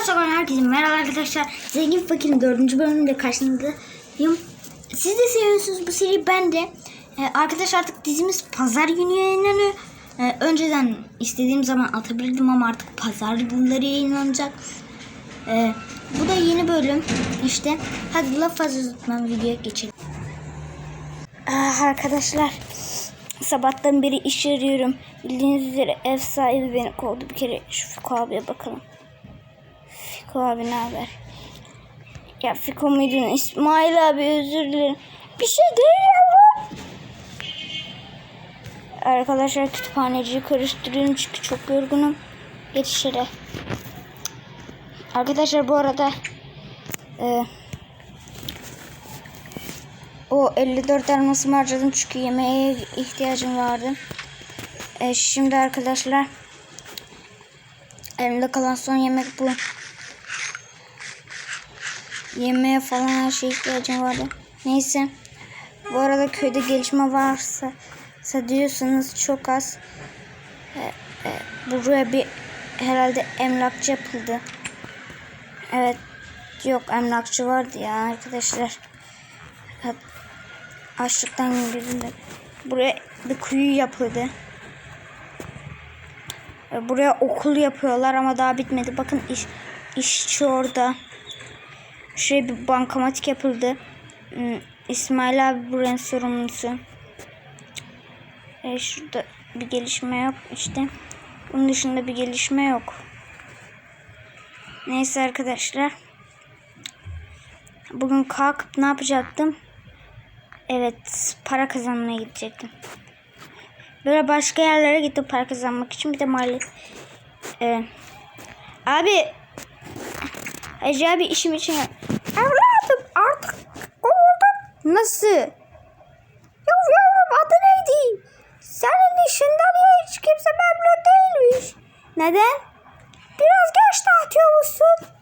Sokak'tan herkese merhaba arkadaşlar. Zengin Fakir'in dördüncü bölümünde karşınızdayım. Siz de seviyorsunuz bu seriyi ben de. Ee, arkadaşlar artık dizimiz pazar günü yayınlanıyor. Ee, önceden istediğim zaman atabilirdim ama artık pazar günleri yayınlanacak. Ee, bu da yeni bölüm. İşte hadi laf fazla tutmam videoya geçelim. Ah, arkadaşlar sabahtan beri iş arıyorum. Bildiğiniz üzere ev sahibi beni kovdu bir kere. Şu Fiko abiye bakalım. Fiko abi ne haber? Ya Fiko muydun? İsmail abi özür dilerim. Bir şey değil yavrum. Arkadaşlar kütüphaneciyi karıştırıyorum çünkü çok yorgunum. Geç. Arkadaşlar bu arada e, o 54 elmasımı harcadım çünkü yemeğe ihtiyacım vardı. E, şimdi arkadaşlar elimde kalan son yemek bu. Yemeğe falan her şeye ihtiyacım vardı. Neyse. Bu arada köyde gelişme varsa diyorsanız çok az. E, e, buraya bir herhalde emlakçı yapıldı. Evet. Yok emlakçı vardı ya arkadaşlar. Açlıktan gözümde. Buraya bir kuyu yapıldı. E, Buraya okul yapıyorlar ama daha bitmedi. Bakın iş, işçi orada. Şuraya bir bankamatik yapıldı. Hmm, İsmail abi buranın sorumlusu. E, şurada bir gelişme yok işte. Bunun dışında bir gelişme yok. Neyse arkadaşlar. Bugün kalkıp ne yapacaktım? Evet para kazanmaya gidecektim. Böyle başka yerlere gittim para kazanmak için. Bir de mahalle. Ee, abi. Ece abi işim için. Artık kovuldum. Nasıl? Yok yavrum adı neydi? Senin işinden hiç kimse memnun değilmiş. Neden? Biraz geç dağıtıyor musun?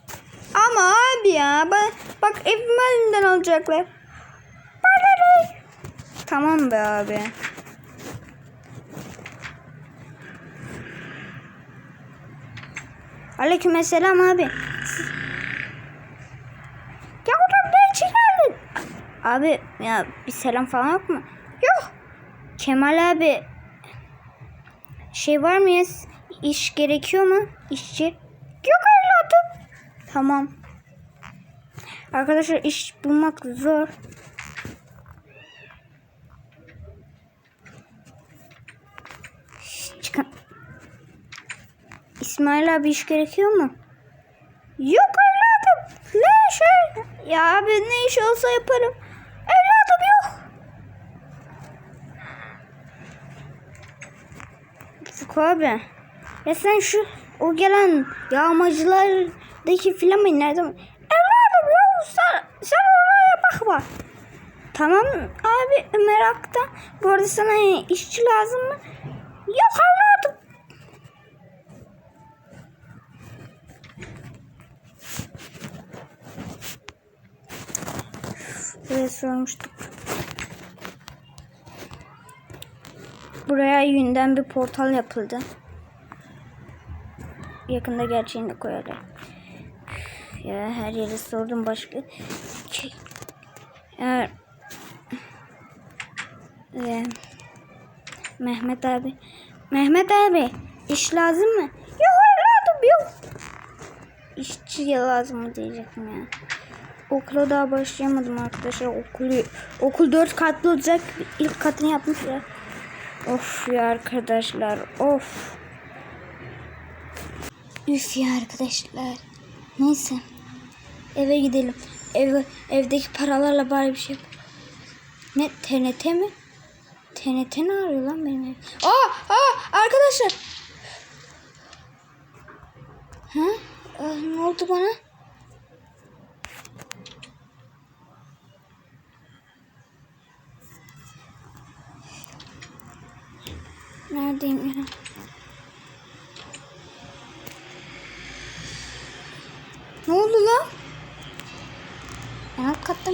Ama abi ya bak, bak evimi elimden alacaklar. Bana ne? Tamam be abi. Aleykümselam abi. Ya oradan ne için geldin? Abi ya bir selam falan yok mu? Yok. Kemal abi. Şey var mı ya? İş gerekiyor mu? İşçi. Yok evladım. Tamam. Arkadaşlar iş bulmak zor. Çıkın. İsmail abi iş gerekiyor mu? Yok evladım. Ne işi? Ya abi ne iş olsa yaparım. Evladım yok. Fuku abi. Ya sen şu o gelen yağmacılardaki filamayı nereden? Evladım ya sen, sen oraya bakma. Tamam abi merakta. Bu arada sana işçi lazım mı? Yok evladım. Buraya sormuştuk. Buraya yünden bir portal yapıldı. Yakında gerçeğini de. Ya her yere sordum başka. Ee, Mehmet abi. Mehmet abi iş lazım mı? Yok evladım yok. İşçi lazım mı diyecektim ya. Okula daha başlayamadım arkadaşlar. Okulu, okul dört katlı olacak. İlk katını yapmışlar. Of ya arkadaşlar. Of. Üf ya arkadaşlar. Neyse. Eve gidelim. Ev, evdeki paralarla bari bir şey yap. Ne TNT mi? TNT ne arıyor lan benim ev? Aa, aa arkadaşlar. Ha? Aa, ne oldu bana? Neredeyim ya? Ne oldu lan? Ben alt katta?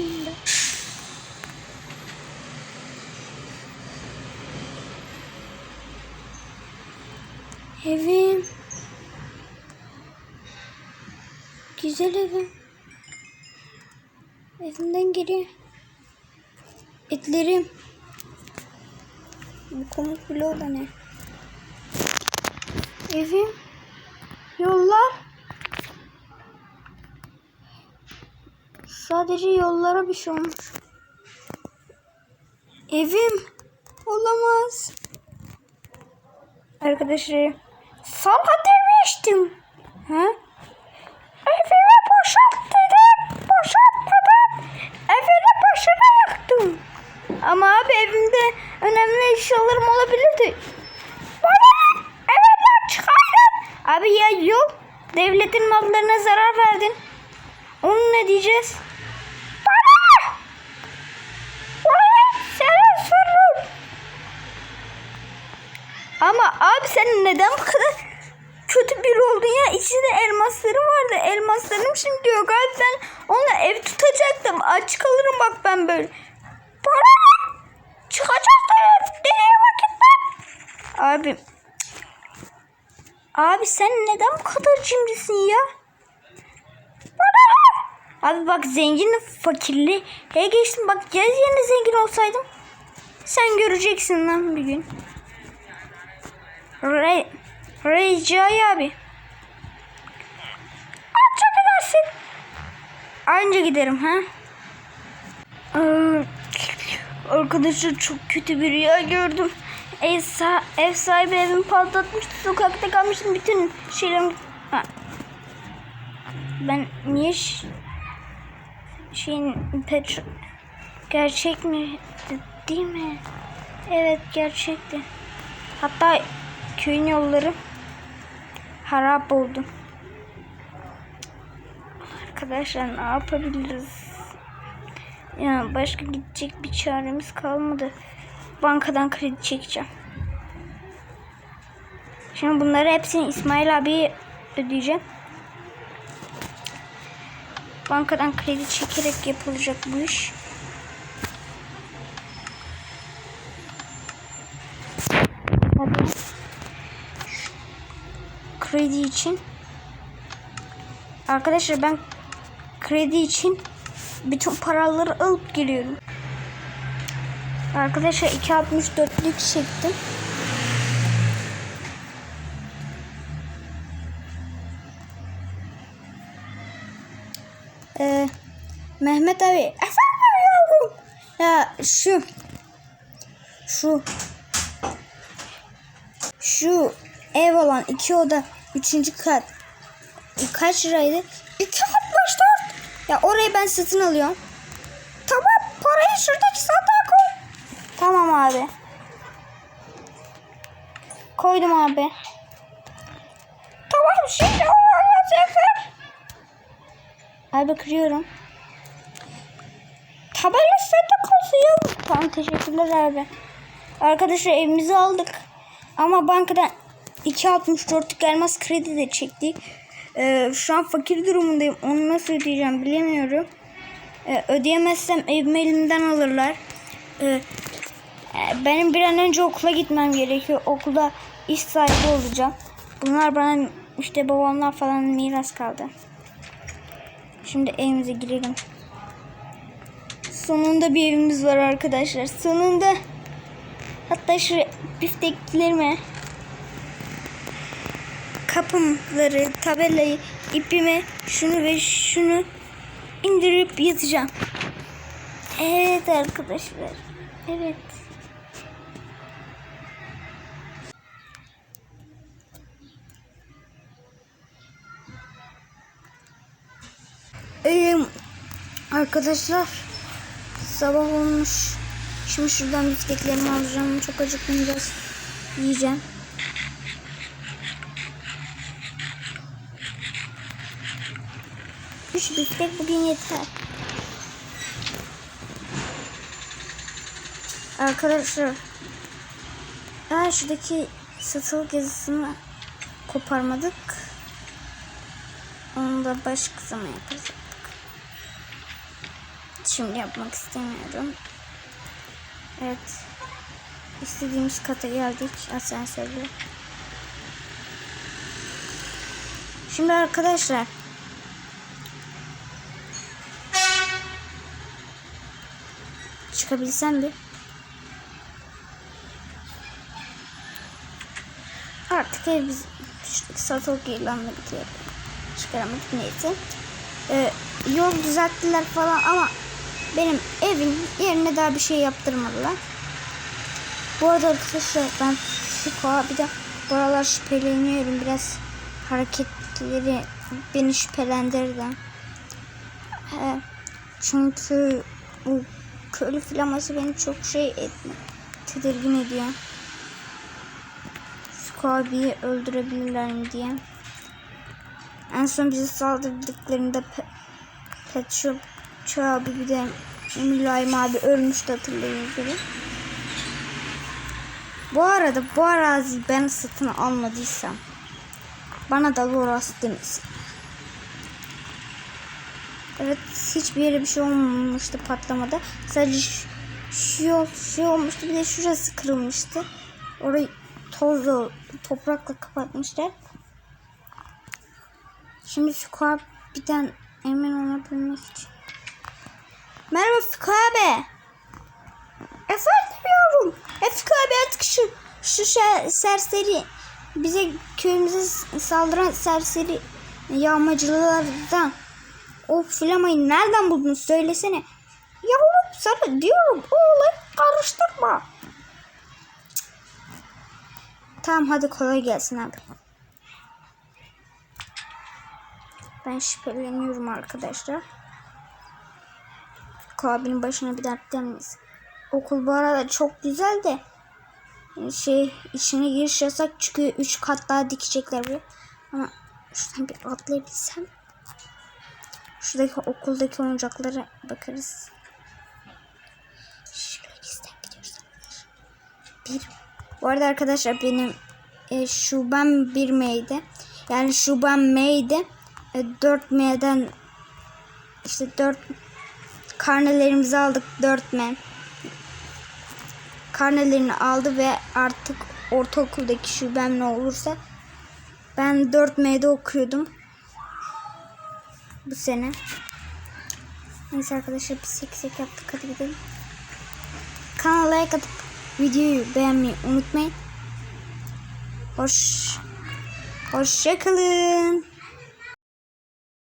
Evim. Güzel evim. Evimden geri. Etlerim. Bu komut bloğu da ne? Evim. Yollar. Sadece yollara bir şey olmuş. Evim. Olamaz. Arkadaşlar. Salak demiştim. Ha? Önemli eşyalarım olabilirdi. Bana evimden çıkardın. Abi ya yok. Devletin mallarına zarar verdin. Onu ne diyeceğiz? Bana! Onu senin sorun. Ama abi sen neden bu kadar kötü biri oldun ya? İçinde elmaslarım vardı. Elmaslarım şimdi yok abi sen onunla ev tutacaktım. Aç kalırım bak ben böyle. Çıkacağız da vakitte. Abi. Abi sen neden bu kadar cimrisin ya? Abi bak zenginle fakirli. He geçtim bak ya yerine zengin olsaydım. Sen göreceksin lan bir gün. Re Recai abi. Anca gidersin. Anca giderim ha. Ee, Arkadaşlar çok kötü bir rüya gördüm. Ev, sa- ev sahibi evimi patlatmıştı. Sokakta kalmıştım. Bütün şeylerim... Ha. Ben niye şeyin petro... Gerçek mi? De- Değil mi? Evet gerçekti. Hatta köyün yolları harap oldu. Arkadaşlar ne yapabiliriz? Ya başka gidecek bir çaremiz kalmadı. Bankadan kredi çekeceğim. Şimdi bunları hepsini İsmail abiye ödeyeceğim. Bankadan kredi çekerek yapılacak bu iş. Hadi. Kredi için. Arkadaşlar ben kredi için bütün paraları alıp geliyorum. Arkadaşlar 2.64'lük çektim. Ee, Mehmet abi. Efendim yavrum. Ya şu. Şu. Şu ev olan iki oda üçüncü kat. Kaç liraydı? 2.64. Ya orayı ben satın alıyorum. Tamam parayı şuradaki sandığa koy. Tamam abi. Koydum abi. Tamam şimdi onu alacaksın. Abi kırıyorum. Tabela sende kalsın ya. Tamam teşekkürler abi. Arkadaşlar evimizi aldık. Ama bankadan 2.64'lük elmas kredi de çektik. Ee, şu an fakir durumundayım. Onu nasıl ödeyeceğim bilemiyorum. Ee, ödeyemezsem evimi elimden alırlar. Ee, e, benim bir an önce okula gitmem gerekiyor. Okulda iş sahibi olacağım. Bunlar bana işte babamlar falan miras kaldı. Şimdi evimize girelim. Sonunda bir evimiz var arkadaşlar. Sonunda. Hatta şu bifteklerime kapımları, tabelayı, ipime şunu ve şunu indirip yatacağım. Evet arkadaşlar. Evet. Ee, arkadaşlar sabah olmuş. Şimdi şuradan bifteklerimi alacağım. Çok acıktım biraz. Yiyeceğim. Üç biftek bugün yeter. Arkadaşlar ben şuradaki satılık yazısını koparmadık. Onu da başka zaman yaparız artık. Şimdi yapmak istemiyorum. Evet. İstediğimiz kata geldik asansörle. Şimdi arkadaşlar çıkabilsem bir. Artık ev biz. Satılık ilanını bitirelim. Çıkaramadık neyse. Ee, yol düzelttiler falan ama benim evin yerine daha bir şey yaptırmadılar. Bu arada arkadaşlar ben Fiko bir de bu aralar şüpheleniyorum biraz hareketleri beni şüphelendirdi. He, çünkü bu köylü flaması beni çok şey etme, tedirgin ediyor. Abiyi öldürebilirler mi diye. En son bize saldırdıklarında pe Pet Shop Çağ abi bir de Mülayim abi ölmüştü hatırlayın gibi. Bu arada bu arazi ben satın almadıysam bana da bu orası demesin. Evet hiçbir yere bir şey olmamıştı patlamada. Sadece şu, şu şey olmuştu bir de şurası kırılmıştı. Orayı tozla toprakla kapatmışlar. Şimdi abiden emin olabilmek için. Merhaba Fiko abi. Efendim yavrum. E artık şu, şu şe- serseri bize köyümüze saldıran serseri yağmacılardan o flamayı nereden buldun söylesene. Yavrum sana diyorum o olayı karıştırma. Tamam hadi kolay gelsin abi. Ben şüpheleniyorum arkadaşlar. Abinin başına bir dert gelmeyiz. Okul bu arada çok güzel de şey içine giriş yasak çıkıyor. Üç kat daha dikecekler buraya. Ama şuradan bir atlayabilsem. Şuradaki okuldaki oyuncaklara bakarız. Bir. Bu arada arkadaşlar benim e, şubem 1 M'ydi. Yani şubem M'ydi. E, 4 M'den işte 4 karnelerimizi aldık 4 M. Karnelerini aldı ve artık ortaokuldaki şubem ne olursa ben 4 M'de okuyordum. Bu sene. Neyse arkadaşlar biz seksek yaptık hadi gidelim. Kanala like atıp videoyu beğenmeyi unutmayın. Hoş Hoşçakalın.